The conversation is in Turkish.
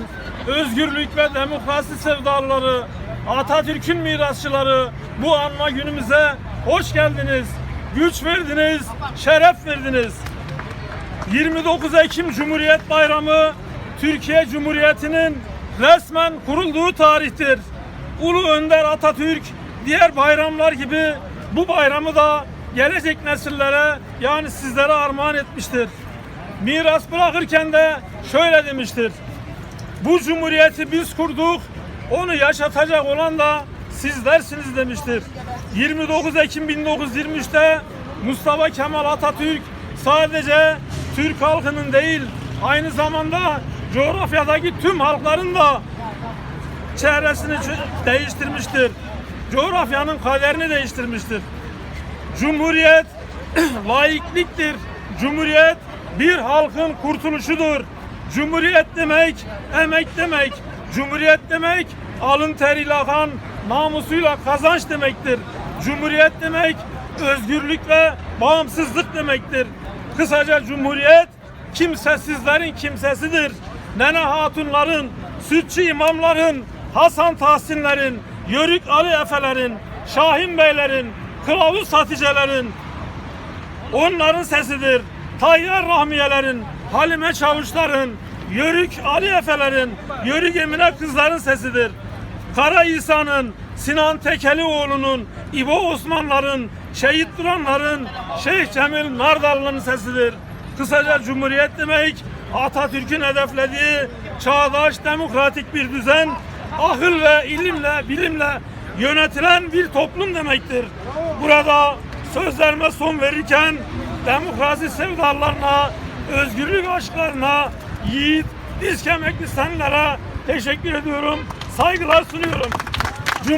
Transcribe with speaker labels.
Speaker 1: olan özgürlük ve demokrasi sevdalıları, Atatürk'ün mirasçıları bu anma günümüze hoş geldiniz. Güç verdiniz, şeref verdiniz. 29 Ekim Cumhuriyet Bayramı Türkiye Cumhuriyeti'nin resmen kurulduğu tarihtir. Ulu Önder Atatürk diğer bayramlar gibi bu bayramı da gelecek nesillere yani sizlere armağan etmiştir. Miras bırakırken de şöyle demiştir. Bu cumhuriyeti biz kurduk, onu yaşatacak olan da sizlersiniz demiştir. 29 Ekim 1923'te Mustafa Kemal Atatürk sadece Türk halkının değil, aynı zamanda coğrafyadaki tüm halkların da çehresini değiştirmiştir. Coğrafyanın kaderini değiştirmiştir. Cumhuriyet laikliktir. Cumhuriyet bir halkın kurtuluşudur. Cumhuriyet demek emek demek. Cumhuriyet demek alın teriyle akan namusuyla kazanç demektir. Cumhuriyet demek özgürlük ve bağımsızlık demektir. Kısaca Cumhuriyet kimsesizlerin kimsesidir. Nene hatunların, sütçü imamların, Hasan Tahsinlerin, Yörük Ali Efelerin, Şahin Beylerin, Kılavuz Hatice'lerin, onların sesidir. Tayyar Rahmiyelerin, Halime Çavuşların, Yörük Ali Efelerin, Yörük Emine kızların sesidir. Kara İsa'nın, Sinan Tekelioğlu'nun, İbo Osmanların, Şehit Duranların, Şeyh Cemil Nardallı'nın sesidir. Kısaca Cumhuriyet demek Atatürk'ün hedeflediği çağdaş demokratik bir düzen, akıl ve ilimle, bilimle yönetilen bir toplum demektir. Burada sözlerime son verirken demokrasi sevdalarına, özgürlük aşklarına, yiğit, diz kemikli senlere teşekkür ediyorum. Saygılar sunuyorum.